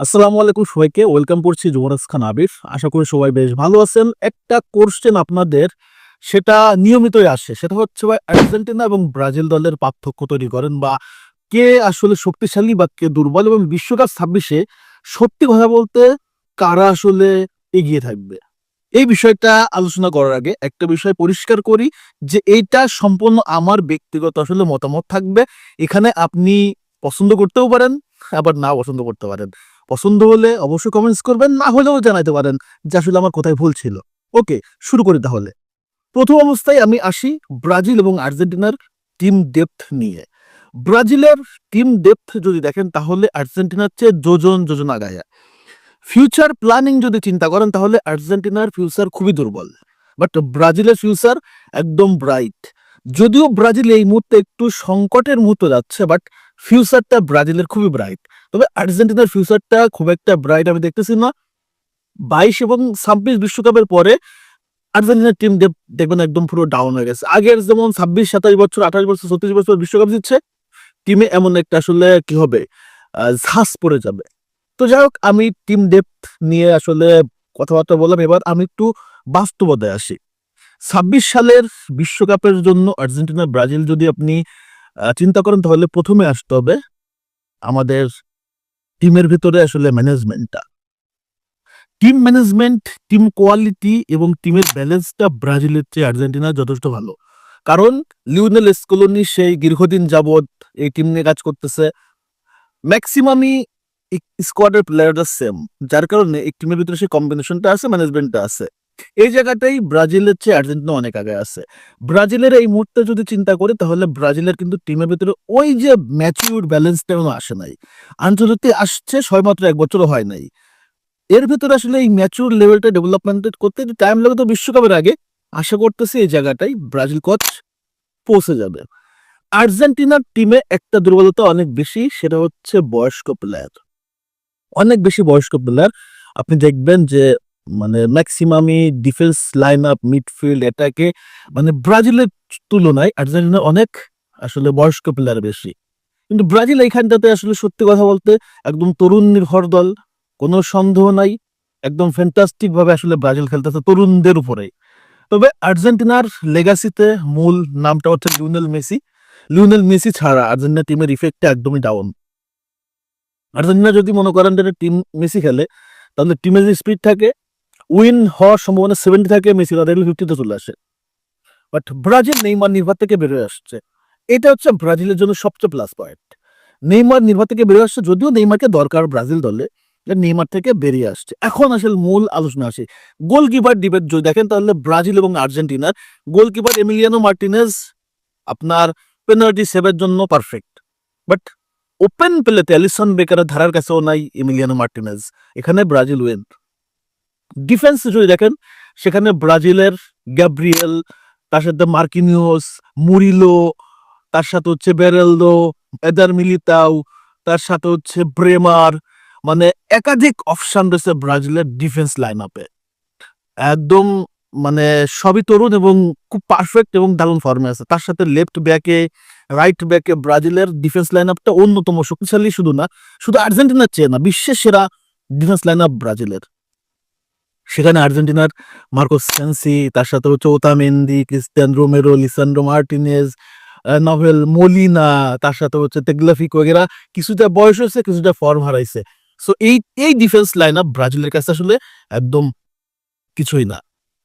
আসসালামু আলাইকুম সবাইকে, ওয়েলকাম করছি যুবরাজ খান আবির। আশা করি সবাই বেশ ভালো আছেন। একটা কোশ্চেন আপনাদের, সেটা নিয়মিতই আসে। সেটা হচ্ছে ভাই, আর্জেন্টিনা এবং ব্রাজিল দলের পার্থক্য তৈরি করেন বা কে আসলে শক্তিশালী বা কে দুর্বল এবং বিশ্বকাপ ছাব্বিশে সত্যি কথা বলতে কারা আসলে এগিয়ে থাকবে? এই বিষয়টা আলোচনা করার আগে একটা বিষয় পরিষ্কার করি যে এইটা সম্পূর্ণ আমার ব্যক্তিগত আসলে মতামত থাকবে। এখানে আপনি পছন্দ করতেও পারেন, আবার না পছন্দ করতে পারেন। পছন্দ হলে অবশ্যই কমেন্টস করবেন, না হলেও জানাতে পারেন যে আসলে আমার কোথায় ভুল ছিল। ওকে শুরু করি তাহলে। প্রথম অবস্থায় আমি আসি ব্রাজিল এবং আর্জেন্টিনার টিম ডেপথ নিয়ে। ব্রাজিলের টিম ডেপথ যদি দেখেন, তাহলে আর্জেন্টিনার চেয়ে যোজন যোজন আগায়া। ফিউচার প্ল্যানিং যদি চিন্তা করেন, তাহলে আর্জেন্টিনার ফিউচার খুবই দুর্বল। বাট ব্রাজিলের ফিউচার একদম ব্রাইট যদিও ব্রাজিল এই মুহূর্তে একটু সংকটের মুহূর্তে যাচ্ছে বাট ফিউচারটা ব্রাজিলের খুবই ব্রাইট তবে আর্জেন্টিনার ফিউচারটা খুব একটা ব্রাইট আমি দেখতেছি না। বাইশ এবং ছাব্বিশ বিশ্বকাপের পরে আর্জেন্টিনার টিম দেখবেন একদম পুরো ডাউন হয়ে গেছে। আগের যেমন ছাব্বিশ সাতাশ বছর, আঠাশ বছর, ছত্রিশ বছর বিশ্বকাপ জিতছে টিমে এমন একটা আসলে কি হবে? ঝাঁস পড়ে যাবে। তো যাই হোক, আমি টিম ডেপথ নিয়ে আসলে কথাবার্তা বললাম। এবার আমি একটু বাস্তবতায় আসি। ছাব্বিশ সালের বিশ্বকাপের জন্য আর্জেন্টিনা, ব্রাজিল যদি আপনি চিন্তা করেন তাহলে প্রথমে আসতে হবে আমাদের টিমের ভিতরে আসলে ম্যানেজমেন্টটা। টিম ম্যানেজমেন্ট, টিম কোয়ালিটি এবং টিমের ব্যালেন্সটা ব্রাজিলের চেয়ে আর্জেন্টিনা যথেষ্ট ভালো। কারণ লিওনেল স্কোলনি সেই দীর্ঘদিন যাবৎ এই টিম নিয়ে কাজ করতেছে। ম্যাক্সিমামই স্কোয়াডের প্লেয়ারটা সেম যার কারণে এই টিমের ভিতরে সেই কম্বিনেশনটা আছে ম্যানেজমেন্টটা আছে। এই জায়গাটাই ব্রাজিলের চেয়ে আর্জেন্টিনা অনেক আগে আছে। ব্রাজিলের এই মুহূর্তে যদি চিন্তা করি, তাহলে ব্রাজিলের কিন্তু টিমের ভিতরে ওই যে ম্যাচিউর ব্যালেন্সটা এখনও আসে নাই। আঞ্চলিকতে আসছে ছয়মাত্র এক বছরও হয় নাই। এর ভিতরে আসলে এই ম্যাচুর লেভেলটা ডেভেলপমেন্ট করতে টাইম লাগে, তো বিশ্বকাপের আগে। আশা করতেছি এই জায়গাটাই ব্রাজিল কোচ পৌঁছে যাবে। আর্জেন্টিনার টিমে একটা দুর্বলতা অনেক বেশি, সেটা হচ্ছে বয়স্ক প্লেয়ার অনেক বেশি বয়স্ক প্লেয়ার আপনি দেখবেন যে মানে ম্যাক্সিমামই ডিফেন্স লাইন আপ মিডফিল্ড এটাকে মানে ব্রাজিলের তুলনায় আর্জেন্টিনা অনেক আসলে বয়স্ক প্লেয়ার বেশি। কিন্তু ব্রাজিল এইখানটাতে আসলে সত্যি কথা বলতে একদম তরুণ নির্ভর দল, কোনো সন্দেহ নাই, একদম ফ্যান্টাস্টিক ভাবে আসলে ব্রাজিল খেলতেছে তরুণদের উপরে তবে আর্জেন্টিনার লেগাসিতে মূল নামটা হচ্ছে লিওনেল মেসি। লিওনেল মেসি ছাড়া আর্জেন্টিনা টিমের ইফেক্টটা একদমই ডাউন আর্জেন্টিনা যদি মনে করেন টিম মেসি খেলে, তাহলে টিমের যে স্পিড থাকে উইন হওয়ার সম্ভাবনা সেভেন্টি থাকে মেসি, তাদের ফিফটিতে চলে আসে। বাট ব্রাজিল নেইমার নির্ভর থেকে বেরোয় আসছে। এটা হচ্ছে ব্রাজিলের জন্য সবচেয়ে প্লাস পয়েন্ট নেইমার নির্ভর থেকে বেরিয়ে আসছে যদিও নেইমারকে দরকার ব্রাজিল দলে নেইমার থেকে বেরিয়ে আসছে। এখন আসলে মূল আলোচনা আসে। গোলকিপার ডিবেট, যদি দেখেন তাহলে ব্রাজিল এবং আর্জেন্টিনার গোলকিপার এমিলিয়ানো মার্টিনেজ আপনার পেনাল্টি সেভের জন্য পারফেক্ট বাট ওপেন প্লেতে অ্যালিসন বেকারের ধারার কাছেও নাই এমিলিয়ানো মার্টিনেজ। এখানে ব্রাজিল উইন ডিফেন্স যদি দেখেন, সেখানে ব্রাজিলের গ্যাব্রিয়েল তার সাথে মার্কিনিওস, মুরিলো, তার সাথে হচ্ছে বেরেলদো, এদার মিলিতাও, তার সাথে হচ্ছে ব্রেমার মানে একাধিক অপশান রয়েছে ব্রাজিলের ডিফেন্স লাইন আপে একদম মানে সবই তরুণ এবং খুব পারফেক্ট এবং দারুণ ফর্মে আছে। তার সাথে লেফট ব্যাকে রাইট ব্যাকে ব্রাজিলের ডিফেন্স লাইন আপটা অন্যতম শক্তিশালী শুধু না, শুধু আর্জেন্টিনার চেয়ে না, বিশ্বের সেরা ডিফেন্স লাইন আপ ব্রাজিলের। সেখানে আর্জেন্টিনার মার্কোস সেন্সি, তার সাথে হচ্ছে Otamendi Cristian Romero Lisandro Martinez Nahuel Molina, তার সাথে হচ্ছে তেগলাফিক ওগেরা কিছুটা বয়স হয়েছে, কিছুটা ফর্ম হারাইছে। সো এই এই ডিফেন্স লাইন আপ ব্রাজিলের কাছে আসলে একদম কিছুই না।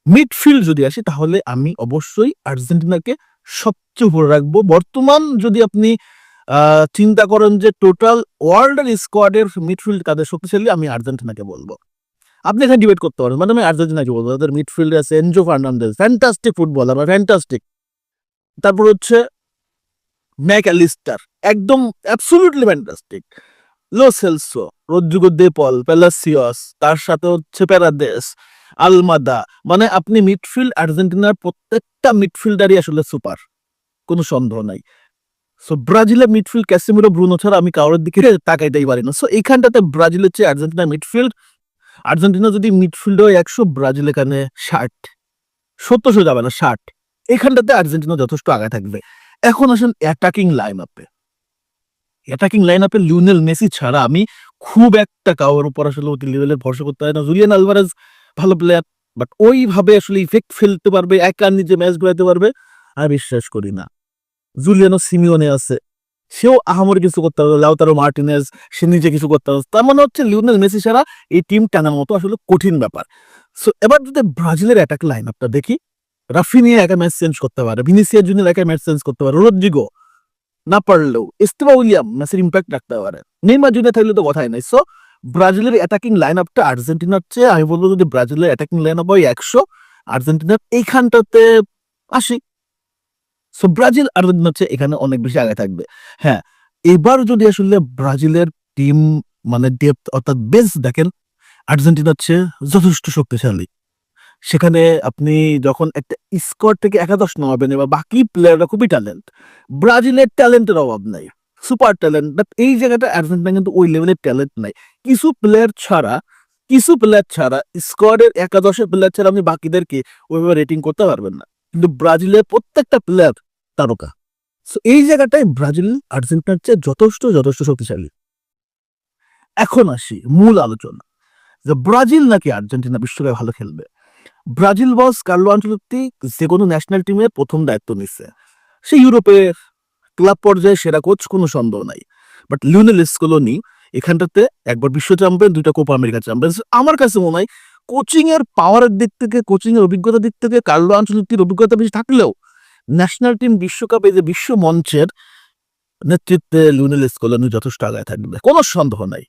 মিডফিল্ড যদি আসি, তাহলে আমি অবশ্যই আর্জেন্টিনাকে সবচেয়ে উপরে রাখব। বর্তমান যদি আপনি চিন্তা করেন যে টোটাল ওয়ার্ল্ডের স্কোয়াডের মিডফিল্ড কাদের শক্তিশালী, আমি আর্জেন্টিনাকে বলব। আপনি এখানে ডিবেট করতে পারেন। মানে আমি আর্জেন্টিনাকে বলব, তাদের মিডফিল্ডে আছে এনজো ফার্নান্ডেজ ফ্যান্টাস্টিক ফুটবলার বা ফ্যান্টাস্টিক তারপর হচ্ছে ম্যাক অ্যালিস্টার একদম absolutely fantastic Lo Celso Rodrigo De Paul Palacios তার সাথে হচ্ছে প্যারাদেস আলমাদা মানে আপনি মিডফিল্ড আর্জেন্টিনার প্রত্যেকটা মিডফিল্ডারই আসলে সুপার কোনো সন্দেহ নাই। সো ব্রাজিলের মিডফিল্ড ক্যাসিমিরো ব্রুনো ছাড়া আমি কারোর দিকে তাকাইতেই পারি না। সো এইখানটাতে ব্রাজিলের চেয়ে আর্জেন্টিনা মিডফিল্ড আর্জেন্টিনা যদি মিডফিল্ডে একশো, ব্রাজিল এখানে ষাট, সত্তরশো যাবে না, ষাট। এখানটাতে আর্জেন্টিনা যথেষ্ট আগে থাকবে। এখন আসেন অ্যাটাকিং লাইন আপে অ্যাটাকিং লাইন আপে লিওনেল মেসি ছাড়া আমি খুব একটা কাওয়ার উপর আসলে অতি লেভেলের ভরসা করতে হয় না। জুলিয়ান আলভারেজ ভালো প্লেয়ার বাট ওইভাবে আসলে ইফেক্ট ফেলতে পারবে একা নিজে ম্যাচ ঘুরাতে পারবে, আমি বিশ্বাস করি না। জুলিয়ানো সিমিওনে আছে। সেও আহামরি কিছু করতে পারবে লাউতারো মার্টিনেজ, সে নিজে কিছু করতে পারবে তার মানে হচ্ছে লিওনেল মেসি ছাড়া এই টিম টানার মতো আসলে কঠিন ব্যাপার। সো এবার যদি ব্রাজিলের অ্যাটাক লাইন আপটা দেখি, রাফিনিয়া একা ম্যাচ চেঞ্জ করতে পারে ভিনিসিয়া জুনিয়র একা ম্যাচ চেঞ্জ করতে পারে রোদ্রিগো না পারলেও ইস্তেমা উইলিয়াম ম্যাচের ইম্প্যাক্ট রাখতে পারে। নেইমার জুনিয়র থাকলে তো কথাই নাই। সো ব্রাজিলের অ্যাটাকিং লাইন আপটা আর্জেন্টিনার চেয়ে, আমি বলব যদি ব্রাজিলের অ্যাটাকিং লাইন আপ হয় একশো, আর্জেন্টিনার এইখানটাতে আশি। সো ব্রাজিল আর্জেন্টিনা হচ্ছে এখানে অনেক বেশি আগে থাকবে। হ্যাঁ এবার যদি আসলে ব্রাজিলের টিম মানে ডেপথ অর্থাৎ বেস দেখেন, আর্জেন্টিনা হচ্ছে যথেষ্ট শক্তিশালী। সেখানে আপনি যখন একটা স্কোয়াড থেকে একাদশ নামাবেন এবার বাকি প্লেয়াররা খুবই ট্যালেন্ট ব্রাজিলের ট্যালেন্টের অভাব নাই সুপার ট্যালেন্ট বাট এই জায়গাটা আর্জেন্টিনা কিন্তু ওই লেভেলের ট্যালেন্ট নাই। কিছু প্লেয়ার ছাড়া, কিছু প্লেয়ার ছাড়া স্কোয়াডের একাদশের প্লেয়ার ছাড়া আপনি বাকিদেরকে ওইভাবে রেটিং করতে পারবেন না। কিন্তু ব্রাজিলের প্রত্যেকটা প্লেয়ার তারকা। সো এই জায়গাটায় ব্রাজিল, আর্জেন্টিনার চেয়ে যথেষ্ট যথেষ্ট শক্তিশালী। এখন আসি মূল আলোচনা। যে ব্রাজিল নাকি আর্জেন্টিনা বিশ্বকাপে ভালো খেলবে? ব্রাজিল বস কার্লো আঞ্চলতি যে কোনো ন্যাশনাল টিমের প্রথম দায়িত্ব নিচ্ছে সে ইউরোপের ক্লাব পর্যায়ে সেরা কোচ কোনো সন্দেহ নাই। বাট লিওনেল স্কোলোনি এখানটাতে একবার বিশ্ব চ্যাম্পিয়ন দুইটা কোপা আমেরিকা চ্যাম্পিয়ন আমার কাছে মনে হয় কোচিং এর পাওয়ারের দিক থেকে কোচিং এর অভিজ্ঞতার দিক থেকে কার্লো আঞ্চলতির অভিজ্ঞতা বেশি থাকলেও ন্যাশনাল টিম বিশ্বকাপে যে বিশ্ব মঞ্চের নেতৃত্বে লিওনেল স্কোলোনি যথেষ্ট আগায় থাকবে। কোনো সন্দেহ নাই।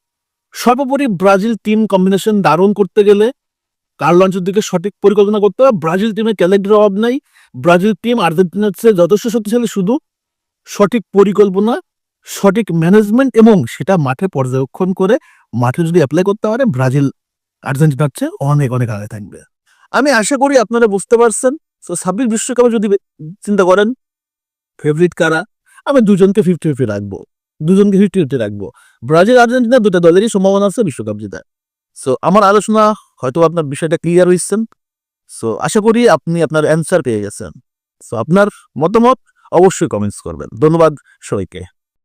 সর্বোপরি ব্রাজিল টিম কম্বিনেশন দারুণ করতে গেলে কার্লো দিকে সঠিক পরিকল্পনা করতে হবে। ব্রাজিল টিমের ক্যালেন্ডার অভাব নাই। ব্রাজিল টিম আর্জেন্টিনার চেয়ে যথেষ্ট শক্তিশালী শুধু সঠিক পরিকল্পনা, সঠিক ম্যানেজমেন্ট এবং সেটা মাঠে পর্যবেক্ষণ করে মাঠে যদি অ্যাপ্লাই করতে পারে, ব্রাজিল আর্জেন্টিনার চেয়ে অনেক অনেক আগে থাকবে। আমি আশা করি আপনারা বুঝতে পারছেন। তো ছাব্বিশ বিশ্বকাপে যদি চিন্তা করেন ফেভারিট কারা? আমি দুজনকে ফিফটি ফিফটি রাখব। দুজনকে ফিফটি ফিফটি রাখব। ব্রাজিল, আর্জেন্টিনা দুটো দলেরই সম্ভাবনা আছে বিশ্বকাপ জেতার। সো আমার আলোচনা হয়তো আপনার বিষয়টা ক্লিয়ার হয়েছেন সো আশা করি আপনি আপনার অ্যান্সার পেয়ে গেছেন। সো আপনার মতামত অবশ্যই কমেন্টস করবেন। ধন্যবাদ সবাইকে।